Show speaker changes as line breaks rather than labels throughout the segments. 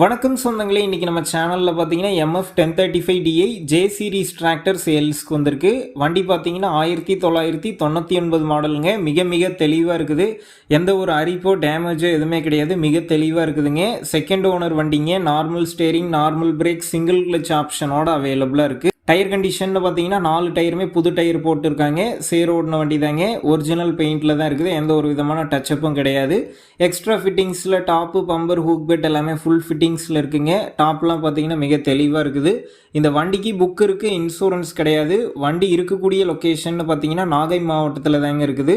வணக்கம் சொந்தங்களே இன்றைக்கி நம்ம சேனலில் பார்த்தீங்கன்னா MF ten thirty five DI J series tractor சேல்ஸ்க்கு வந்திருக்கு. வண்டி பார்த்தீங்கன்னா ஆயிரத்தி தொள்ளாயிரத்தி தொண்ணூற்றி ஒன்பது மாடலுங்க மிக மிக தெளிவாக இருக்குது. எந்த ஒரு அரிப்போ டேமேஜோ எதுவுமே கிடையாது. மிக தெளிவாக இருக்குதுங்க. செகண்ட் ஓனர் வண்டிங்க. Normal steering normal brake single clutch ஆப்ஷனோட அவைலபிளாக இருக்குது டயர் கண்டிஷன்னு பார்த்தீங்கன்னா நாலு டயருமே புது டயர் போட்டிருக்காங்க. சேர் ஓடின வண்டி தாங்க ஒரிஜினல் பெயிண்டில் தான் இருக்குது. எந்த ஒரு விதமான டச்சப்பும் கிடையாது. எக்ஸ்ட்ரா ஃபிட்டிங்ஸில் டாப்பு பம்பர் ஹூக் பெட் எல்லாமே ஃபுல் ஃபிட்டிங்ஸில் இருக்குங்க. டாப்லாம் பார்த்தீங்கன்னா மிக தெளிவாக இருக்குது. இந்த வண்டிக்கு புக் இருக்குது இன்சூரன்ஸ் கிடையாது. வண்டி இருக்கக்கூடிய லொக்கேஷன் பார்த்தீங்கன்னா நாகை மாவட்டத்தில் தாங்க இருக்குது.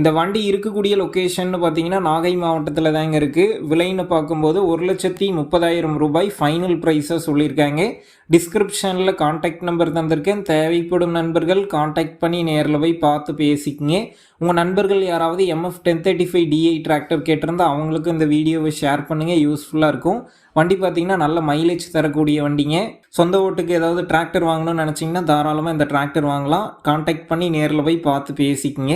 இந்த வண்டி இருக்கக்கூடிய லொக்கேஷன் பார்த்தீங்கன்னா நாகை மாவட்டத்தில் தாங்க இருக்குது விலைன்னு பார்க்கும்போது ஒரு லட்சத்தி முப்பதாயிரம் ரூபாய் ஃபைனல் ப்ரைஸாக சொல்லியிருக்காங்க. டிஸ்கிரிப்ஷனில் காண்டாக்ட் நம்பர் தந்திருக்கேன். தேவைப்படும் நண்பர்கள் காண்டாக்ட் பண்ணி நேரில் போய் பார்த்து பேசிக்கங்க. உங்கள் நண்பர்கள் யாராவது MF ten thirty five DI tractor கேட்டிருந்தா அவங்களுக்கும் இந்த வீடியோவை ஷேர் பண்ணுங்கள் யூஸ்ஃபுல்லாக இருக்கும். வண்டி பார்த்தீங்கன்னா நல்ல மைலேஜ் தரக்கூடிய வண்டிங்க. சொந்த ஓட்டுக்கு ஏதாவது டிராக்டர் வாங்கணும்னு நினச்சிங்கன்னா தாராளமாக இந்த டிராக்டர் வாங்கலாம். காண்டாக்ட் பண்ணி நேரில் போய் பார்த்து பேசிக்கங்க.